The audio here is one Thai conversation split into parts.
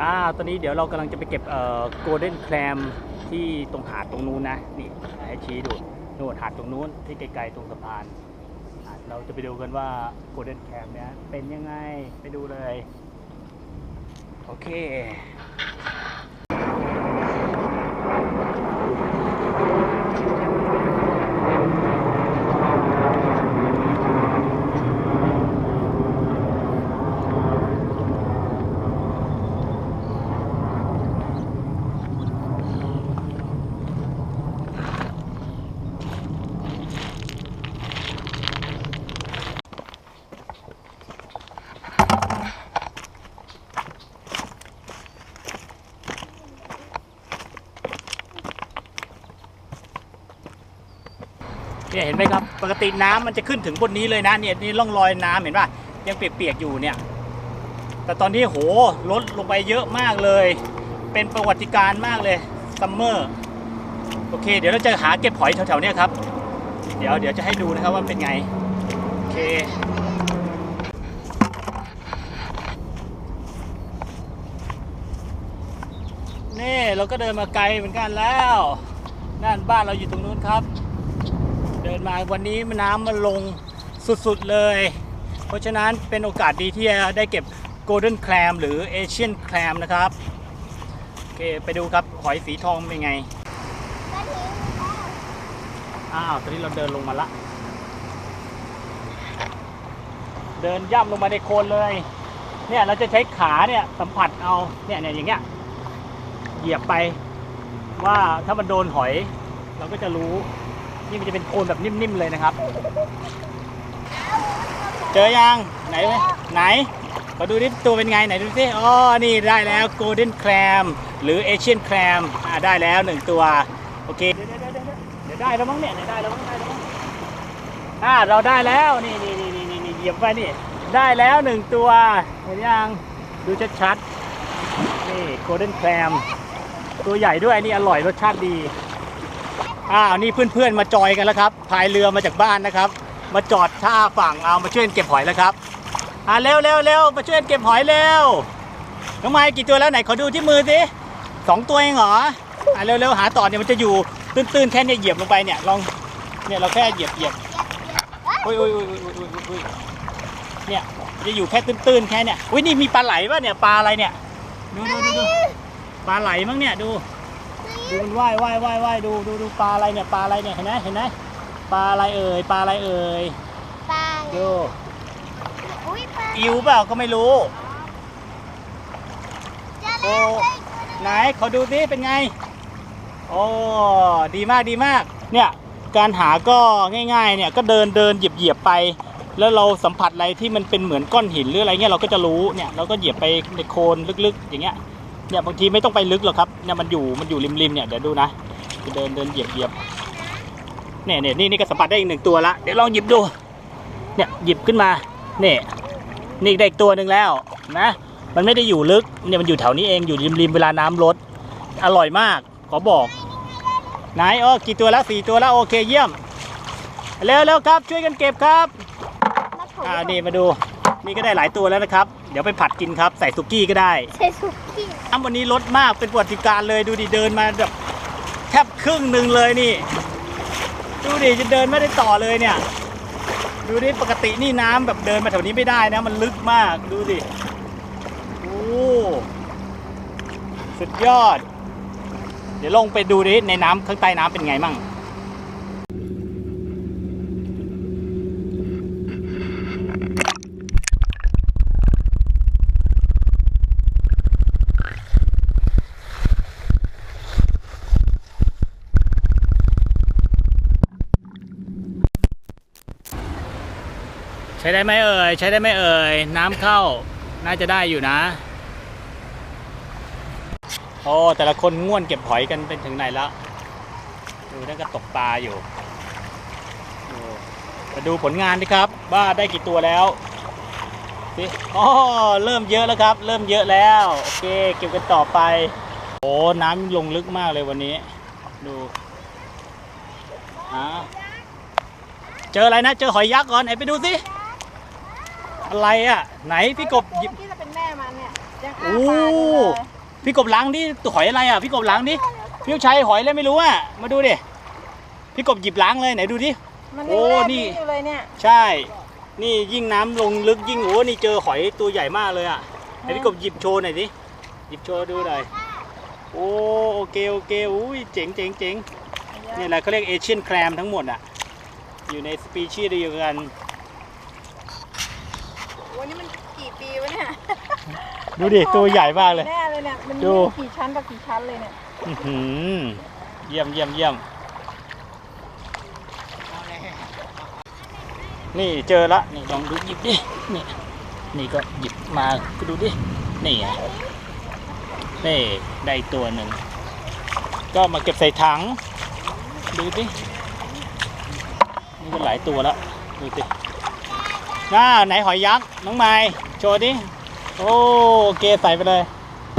อ่าตอนนี้เดี๋ยวเรากำลังจะไปเก็บเอ่อโกลเด้นแคลมที่ตรงหาดตรงนู้นนะ นี่ให้ชี้ดูนู่นหาดตรงนู้นที่ไกลๆตรงสะพานอะเราจะไปดูกันว่าโกลเด้นแคลมเนี้ยเป็นยังไงไปดูเลย โอเค เนี่ยเห็นไหมครับ ปกติน้ำมันจะขึ้นถึงบนนี้เลยนะเนี่ยนี่ร่องรอยน้ำเห็นป่ะยังเปียกๆอยู่เนี่ย แต่ตอนนี้โหลดลงไปเยอะมากเลย เป็นประวัติการมากเลยซัมเมอร์โอเค เดี๋ยวเราจะหาเก็บหอยแถวๆนี้ครับ เดี๋ยวเดี๋ยวจะให้ดูนะครับว่าเป็นไง โอเค นี่เราก็เดินมาไกลเหมือนกันแล้ว นั่นบ้านเราอยู่ตรงนู้นครับ ดินมาวันนี้น้ำมันลงสุดๆเลย เพราะฉะนั้นเป็นโอกาสดีที่จะได้เก็บ Golden Clam หรือ Asian Clam นะครับโอเคไปดูครับหอยสีทองเป็นไงอ้าวตอนนี้เราเดินลงมาละ เดินย่ำลงมาในโคลนเลย เนี่ยเราจะใช้ขาเนี่ยสัมผัสเอาเนี่ยเนี่ยอย่างเงี้ยเหยียบไปว่าถ้ามันโดนหอย เราก็จะรู้ นี่มันจะเป็นโคลนแบบนิ่มๆเลยนะครับ เจอยังไหนไหมไหนขอดูดิตัวเป็นไงไหนดูสิอ๋อนี่ได้แล้ว golden clam หรือ asian clam อ่าได้แล้วหนึ่งตัวโอเคเดี๋ยวเดี๋ยวเดี๋ยวได้แล้วมั้งเนี่ยเดี๋ยวได้แล้วมั้งได้แล้วมั้งอ่าเราได้แล้วนี่นี่นี่นี่นี่เหยียบไปนี่ได้แล้วหนึ่งตัวเห็นยังดูชัดๆนี่ golden clam ตัวใหญ่ด้วยนี่อร่อยรสชาติดี อ้าวนี่เพื่อนๆมาจอยกันแล้วครับพายเรือมาจากบ้านนะครับ มาจอดท่าฝั่งเอามาช่วยเก็บหอยแล้วครับอ่าเร็วเร็วเร็วมาช่วยเก็บหอยเร็วน้องไม้กี่ตัวแล้วไหนขอดูที่มือสิสองตัวเองเหรออ่าเร็วเร็วหาต่อเนี่ยมันจะอยู่ตื้นๆแค่เนี่ยเหยียบลงไปเนี่ยลองเนี่ยเราแค่เหยียบเหยียบอุ้ยอุ้ยอุ้ยอุ้ยอุ้ยอุ้ยเนี่ยจะอยู่แค่ตื้นๆแค่เนี่ยอุ้ยนี่มีปลาไหลป่ะเนี่ยปลาอะไรเนี่ยดูดูดูปลาไหลมั้งเนี่ยดู ดูมันว่ายว่ายว่ายว่ายดูดูดูปลาอะไรเนี่ยปลาอะไรเนี่ยเห็นไหมเห็นไหมปลาอะไรเอ่ยปลาอะไรเอ่ยปลาดูอุ้ยปลาอิวเปล่าก็ไม่รู้จะโอ้เล่นไหนขอดูสิเป็นไงโอ้ดีมากดีมากเนี่ยการหาก็ง่าย ๆ เนี่ยก็เดินเดินเหยียบเหยียบไปแล้วเราสัมผัสอะไรที่มันเป็นเหมือนก้อนหินหรืออะไรเงี้ยเราก็จะรู้เนี่ยเราก็เหยียบไปในโคลนลึกๆ อย่างเงี้ย เนี่ยบางทีไม่ต้องไปลึกหรอกครับเนี่ยมันอยู่มันอยู่ริมๆเนี่ยเดี๋ยวดูนะจะเดินเดินเหยียบเหยียบเนี่ยเนี่ยนี่นี่ก็สัมผัสได้อีกหนึ่งตัวละเดี๋ยวลองหยิบดู เนี่ยหยิบขึ้นมาเนี่ยนี่ได้อีกตัวหนึ่งแล้วนะ มันไม่ได้อยู่ลึกเนี่ยมันอยู่แถวนี้เองอยู่ริมริมๆเวลาน้ำลดอร่อยมากขอบอกไหนเออกี่ตัวแล้วสี่ตัวแล้วโอเคเยี่ยมเร็วเร็วครับช่วยกันเก็บครับมาถูอ่านี่มาดู นี่ก็ได้หลายตัวแล้วนะครับ เดี๋ยวไปผัดกินครับ ใส่สุกี้ก็ได้ใส่สุกี้น้ำวันนี้ลดมากเป็นประวัติการณ์เลยดูดิเดินมาแบบแทบครึ่งหนึ่งเลยนี่ ดูดิจะเดินไม่ได้ต่อเลยเนี่ย ดูดิปกตินี่น้ำแบบเดินมาแถวนี้ไม่ได้นะมันลึกมากดูดิโอ้สุดยอด เดี๋ยวลงไปดูดิในน้ำข้างใต้น้ำเป็นไงมั่ง ใช้ได้ไหมเอ่ย ใช้ได้ไหมเอ่ย น้ำเข้า น่าจะได้อยู่นะ โอ้แต่ละคนง่วนเก็บหอยกันเป็นถึงไหนแล้ว ดูนั่นก็ตกปลาอยู่ดูมาดูผลงานดิครับ ว่าได้กี่ตัวแล้วสิอ๋อเริ่มเยอะแล้วครับ เริ่มเยอะแล้ว โอเค เก็บกันต่อไป โอ้น้ำลงลึกมากเลยวันนี้ ดูอ่าเจออะไรนะ เจอหอยยักษ์ก่อนไหนไปดูสิ อะไรอะ ไหนพี่กบหยิบ ที่จะเป็นแม่มันเนี่ยยังอ้าโอ้ปากอยู่เลยพี่กบล้างดิตัวหอยอะไรอะพี่กบล้างดิพี่ใช้หอยแล้วไม่รู้อะมาดูดิพี่กบหยิบล้างเลยไหนดูดิ มันโอ้ยังแรกนี่อยู่เลยเนี่ยใช่ นี่ยิ่งน้ำลงลึกยิ่งโอ้นี่เจอหอยตัวใหญ่มากเลยอะไหนพี่กบหยิบโชว์หน่อยดิหยิบโชว์ดูหน่อยโอ้โอเคโอเคอุ้ยเจ๋งเจ๋งเจ๋งนี่แหละเขาเรียกเอเชียนแครมทั้งหมดอะอยู่ในสปีชีส์เดียวกันโอ้นี่มันกี่ปีวะเนี่ยดูดิตัวใหญ่มากเลย แน่เลยเนี่ย มันดูมีกี่ชั้นต่อกี่ชั้นเลยเนี่ย อื้อหือเยี่ยมเยี่ยมเยี่ยมนี่เจอละนี่ลองดูหยิบดินี่นี่ก็หยิบมาก็ดูดินี่ไงนี่ได้ตัวหนึ่งก็มาเก็บใส่ถังดูดินี่ก็หลายตัวแล้วดูสิ น้าไหนหอยยักษ์น้องไม้โชว์ดิโอ้โอเคใส่ไปเลย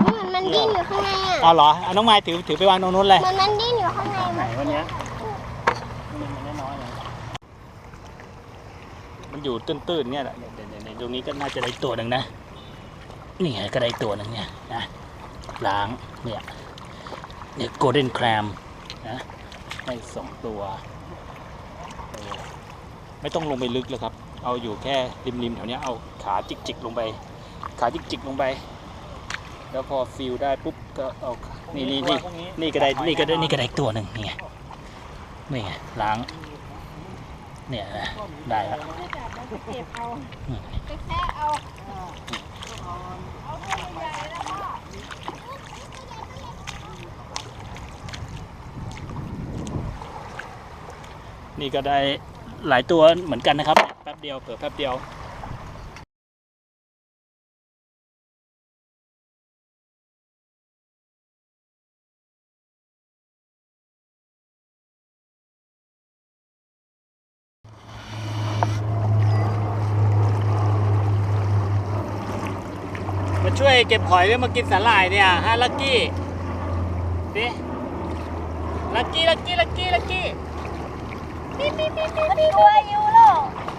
เหมือนมันดิ้นอยู่ข้างในอ๋อะอเหรอเอาน้องไม้ถือถือไปวางตรงนู้นเลยเหมือนมันดิ้นอยู่ข้างในไหนมันวันเนี้ยมันมันน้อยๆเลยมันอยู่ตื้นๆเนี่ยแหละเดี๋ยวๆๆตรงนี้ก็น่าจะได้ตัวหนึ่งนะนี่ไงก็ได้ตัวหนึ่งเนี่ยนะล้างเนี่ยเนี่ยโกลเด้นแครมนะได้สองตัวโอ้ไม่ต้องลงไปลึกเลยครับ เอาอยู่แค่ริมๆแถวนี้เอาขาจิกๆลงไป ขาจิกๆลงไป แล้วพอฟิลได้ปุ๊บก็เอานี่นี่นี่นี่ก็ได้นี่ก็ได้นี่ก็ได้อีกตัวหนึ่งนี่ไงนี่ไงล้าง เนี่ยนะได้แล้วไม่จับนี่ก็ได้หลายตัวเหมือนกันนะครับ เดียวเผื่อแป๊บเดียวมาช่วยเก็บหอยหรือมากินสาหร่ายเนี่ยฮะลักกี้ดิลักกี้ลักกี้ลักกี้ลักกี้มันตัวยูโร